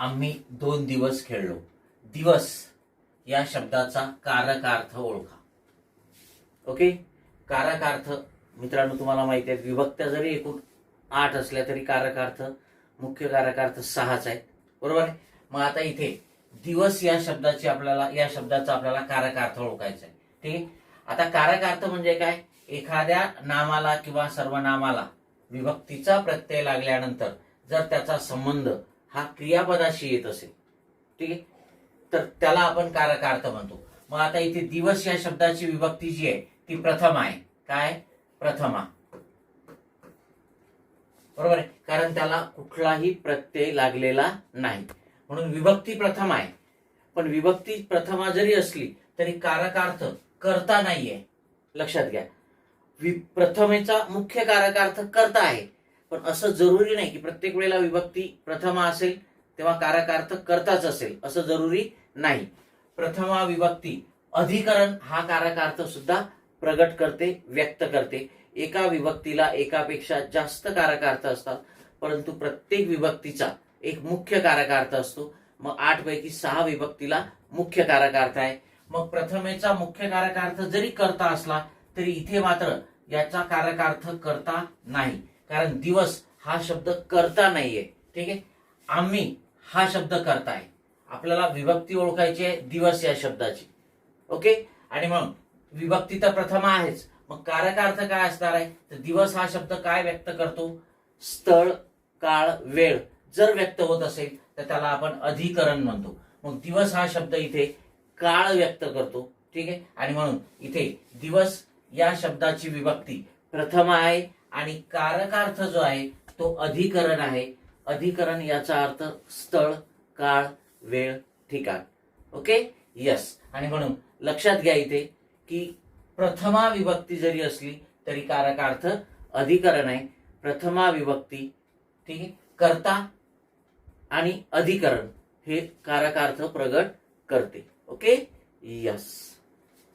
आम्ही दोन दिवस खेळलो. दिवस या शब्दाचा कारकार्थ ओळखा. ओके? कारकार्थ मित्रांनो तुम्हाला माहिती आहे विभक्त्या जरी एकूण आठ असल्या तरी कारकार्थ मुख्य कारकार्थ सहाच आहेत. बरोबर आहे? मग आता इथे दिवस या शब्दाची आपल्याला या शब्दाचा आपल्याला कारकार्थ ओळखायचा आहे. ठीक आहे? आता कारकार्थ म्हणजे काय? एखाद्या नामाला किंवा सर्वनामाला विभक्तीचा प्रत्यय लागल्यानंतर जर त्याचा संबंध हा क्रियापदाशी येत असेल. ठीक आहे? तर त्याला आपण कारकार्थ म्हणतो. मग आता इथे दिवस या शब्दाची विभक्ती जी आहे ती प्रथम आहे. काय? प्रथमा. बरोबर आहे? कारण त्याला कुठलाही प्रत्यय लागलेला नाही. म्हणून विभक्ती प्रथम आहे. पण विभक्ती प्रथमा जरी असली तरी कारकार्थ करता नाहीये. लक्षात घ्या. वि प्रथमेचा मुख्य कारकार्थ करता आहे. पण असं जरुरी नाही की प्रत्येक वेळेला विभक्ती प्रथमा असेल तेव्हा कारकार्थ करताच असेल. असं जरुरी नाही. प्रथमा विभक्ती अधिकरण हा कारकार्थ सुद्धा प्रगट करते व्यक्त करते. एका विभक्तीला एकापेक्षा जास्त कारकार्थ असतात परंतु प्रत्येक विभक्तीचा एक मुख्य कारकार्थ असतो. मग आठ पैकी सहा विभक्तीला मुख्य कारकार्थ आहे. मग प्रथमेचा मुख्य कारकार्थ जरी करता असला तरी इथे मात्र याचा कारकार्थ करता नाही. कारण दिवस हा शब्द करता नाहीये. ठीक आहे? आम्ही हा शब्द करता आहे आपल्याला विभक्ती ओळखायची आहे दिवस या शब्दाची. ओके? आणि मग विभक्ती तर प्रथम आहेच. मग कारकार्थ काय असणार आहे? तर दिवस हा शब्द काय व्यक्त करतो? स्थळ काळ वेळ. जर व्यक्त होत असेल तर त्याला आपण अधिकरण म्हणतो. मग दिवस हा शब्द इथे काळ व्यक्त करतो. ठीक आहे? आणि म्हणून इथे दिवस या शब्दाची विभक्ती प्रथम आहे. आणि कारकार्थ जो आहे तो अधिकरण आहे. अधिकरण याचा अर्थ स्थळ काळ वेळ ठिकाण. ओके यस आणि म्हणून लक्षात घ्या इथे की प्रथमा विभक्ती जरी असली तरी कारकार्थ अधिकरण आहे. प्रथमा विभक्ती ठीक आहे? करता आणि अधिकरण हे कारकार्थ प्रगट करते. Okay yes